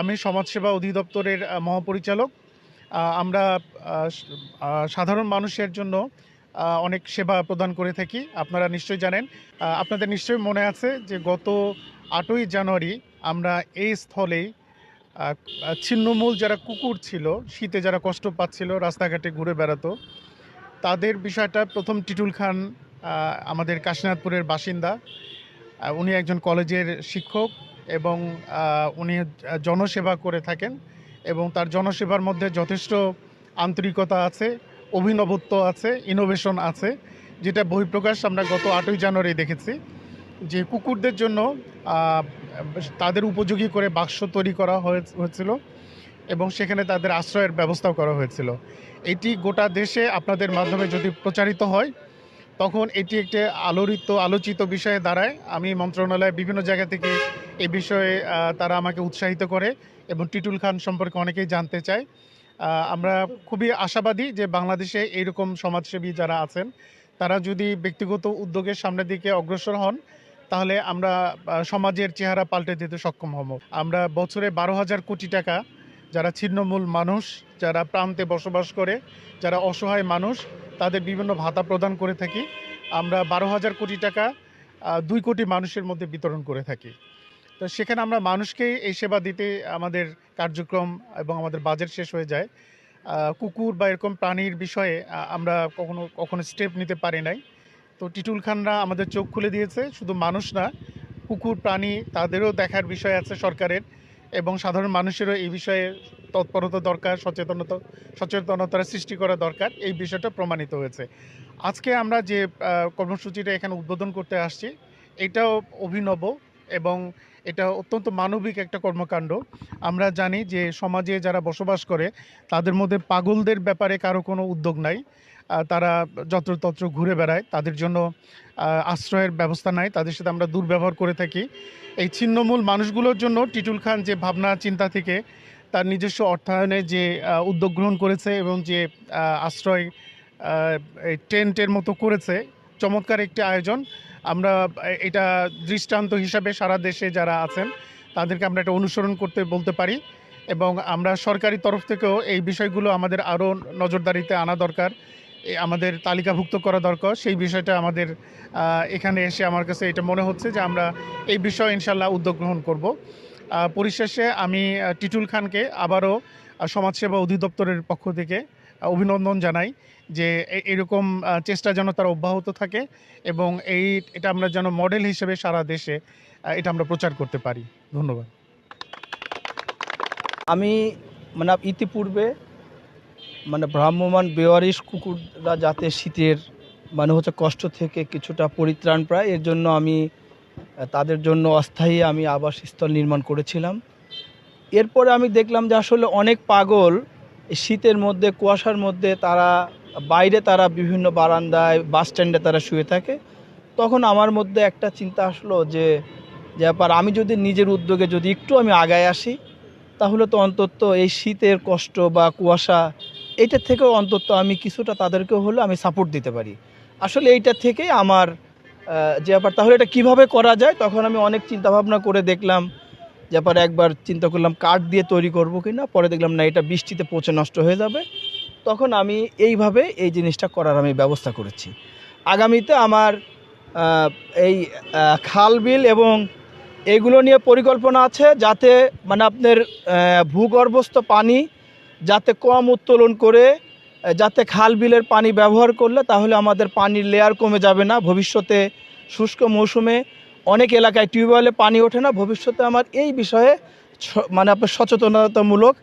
আমি সমাজসেবা অধিদপ্তরের মহাপরিচালক। আমরা সাধারণ মানুষের জন্য অনেক সেবা প্রদান করে থাকি। আপনারা নিশ্চয়ই জানেন আপনাদের নিশ্চয়ই মনে আছে যে গত আটই জানুয়ারি আমরা এই স্থলেই ছিন্নমূল যারা কুকুর ছিল, শীতে যারা কষ্ট পাচ্ছিল, রাস্তাঘাটে ঘুরে বেড়াতো, তাদের বিষয়টা প্রথম টিটুল খান আমাদের কাশীনাথপুরের বাসিন্দা উনি একজন কলেজের শিক্ষক। এবং উনি জনসেবা করে থাকেন এবং তার জনসেবার মধ্যে যথেষ্ট আন্তরিকতা আছে, অভিনবত্ব আছে ইনোভেশন আছে, যেটা বহিঃপ্রকাশ আমরা গত আটই জানুয়ারি দেখেছি যে কুকুরদের জন্য তাদের উপযোগী করে বাক্স তৈরি করা হয়ে- হয়েছিল এবং সেখানে তাদের আশ্রয়ের ব্যবস্থাও করা হয়েছিল। এটি গোটা দেশে আপনাদের মাধ্যমে যদি প্রচারিত হয় তখন এটি একটি আলোড়িত, আলোচিত বিষয়ে দাঁড়ায়। আমি মন্ত্রণালয়ে বিভিন্ন জায়গা থেকে এ বিষয়ে তারা আমাকে উৎসাহিত করে এবং টিটুল খান সম্পর্কে অনেকেই জানতে চায়। আমরা খুবই আশাবাদী যে বাংলাদেশে এইরকম সমাজসেবী যারা আছেন, তারা যদি ব্যক্তিগত উদ্যোগের সামনের দিকে অগ্রসর হন, তাহলে আমরা সমাজের চেহারা পাল্টে দিতে সক্ষম হব। আমরা বছরে বারো হাজার কোটি টাকা যারা ছিন্নমূল মানুষ, যারা প্রান্তে বসবাস করে, যারা অসহায় মানুষ, তাদের বিভিন্ন ভাতা প্রদান করে থাকি। আমরা বারো হাজার কোটি টাকা দুই কোটি মানুষের মধ্যে বিতরণ করে থাকি। তো সেখানে আমরা মানুষকে এই সেবা দিতে আমাদের কার্যক্রম এবং আমাদের বাজেট শেষ হয়ে যায়। কুকুর বা এরকম প্রাণীর বিষয়ে আমরা কখনো কখনো স্টেপ নিতে পারি নাই। তো টিটুল খানরা আমাদের চোখ খুলে দিয়েছে, শুধু মানুষ না, কুকুর, প্রাণী তাদেরও দেখার বিষয় আছে সরকারের। এবং সাধারণ মানুষেরও এই বিষয়ে তৎপরতা দরকার, সচেতনতা, সচেতনতার সৃষ্টি করা দরকার। এই বিষয়টা প্রমাণিত হয়েছে। আজকে আমরা যে কর্মসূচিটা এখানে উদ্বোধন করতে আসছি, এটাও অভিনব এবং এটা অত্যন্ত মানবিক একটা কর্মকাণ্ড। আমরা জানি যে সমাজে যারা বসবাস করে, তাদের মধ্যে পাগলদের ব্যাপারে কারও কোনো উদ্যোগ নাই। তারা যত্রতত্র ঘুরে বেড়ায়, তাদের জন্য আশ্রয়ের ব্যবস্থা নাই, তাদের সাথে আমরা দুর্ব্যবহার করে থাকি। এই ছিন্নমূল মানুষগুলোর জন্য টিটুল খান যে ভাবনা চিন্তা থেকে তার নিজস্ব অর্থায়নে যে উদ্যোগ গ্রহণ করেছে এবং যে আশ্রয় টেন্টের মতো করেছে, চমৎকার একটি আয়োজন। আমরা, এটা দৃষ্টান্ত হিসাবে সারা দেশে যারা আছেন, তাদেরকে আমরা এটা অনুসরণ করতে বলতে পারি এবং আমরা সরকারি তরফ থেকেও এই বিষয়গুলো আমাদের আরও নজরদারিতে আনা দরকার। আমাদের তালিকাভুক্ত করা দরকার। সেই বিষয়টা আমাদের এখানে এসে আমার কাছে এটা মনে হচ্ছে যে আমরা এই বিষয়ে ইনশাল্লাহ উদ্যোগ গ্রহণ করব। পরিশেষে আমি টিটুল খানকে আবারও সমাজসেবা অধিদপ্তরের পক্ষ থেকে অভিনন্দন জানাই যে এরকম চেষ্টা যেন তার অব্যাহত থাকে এবং এই, এটা আমরা যেন মডেল হিসেবে সারা দেশে এটা আমরা প্রচার করতে পারি। ধন্যবাদ। আমি মানে ইতিপূর্বে মানে ভ্রাম্যমান বেওয়ারিশ কুকুররা যাতে শীতের মানে হচ্ছে কষ্ট থেকে কিছুটা পরিত্রাণ পায়, এর জন্য আমি, তাদের জন্য অস্থায়ী আমি আবাসস্থল নির্মাণ করেছিলাম। এরপরে আমি দেখলাম যে আসলে অনেক পাগল শীতের মধ্যে, কুয়াশার মধ্যে তারা, বাইরে তারা বিভিন্ন বারান্দায়, বাস স্ট্যান্ডে তারা শুয়ে থাকে। তখন আমার মধ্যে একটা চিন্তা আসলো যে ব্যাপার, আমি যদি নিজের উদ্যোগে যদি একটু আমি আগায় আসি, তাহলে তো অন্তত এই শীতের কষ্ট বা কুয়াশা এইটার থেকেও অন্তত আমি কিছুটা তাদেরকেও হলে আমি সাপোর্ট দিতে পারি। আসলে এইটা থেকেই আমার যে ব্যাপার, তাহলে এটা কীভাবে করা যায়? তখন আমি অনেক চিন্তা ভাবনা করে দেখলাম ব্যাপার একবার চিন্তা করলাম, কাঠ দিয়ে তৈরি করব কি না পরে দেখলাম, না, এটা বৃষ্টিতে পচে নষ্ট হয়ে যাবে। তখন আমি এইভাবে এই জিনিসটা করার আমি ব্যবস্থা করেছি। আগামীতে আমার এই খাল বিল এবং এগুলো নিয়ে পরিকল্পনা আছে, যাতে মানে আপনার ভূগর্ভস্থ পানি যাতে কম উত্তোলন করে যাতে খাল বিলের পানি ব্যবহার করলে তাহলে আমাদের পানির লেয়ার কমে যাবে না। ভবিষ্যতে শুষ্ক মৌসুমে অনেক এলাকায় টিউবওয়েলে পানি ওঠে না। ভবিষ্যতে আমার এই বিষয়ে মানে আপনার সচেতনতামূলক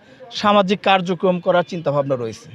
সামাজিক কার্যক্রম করার চিন্তাভাবনা রয়েছে।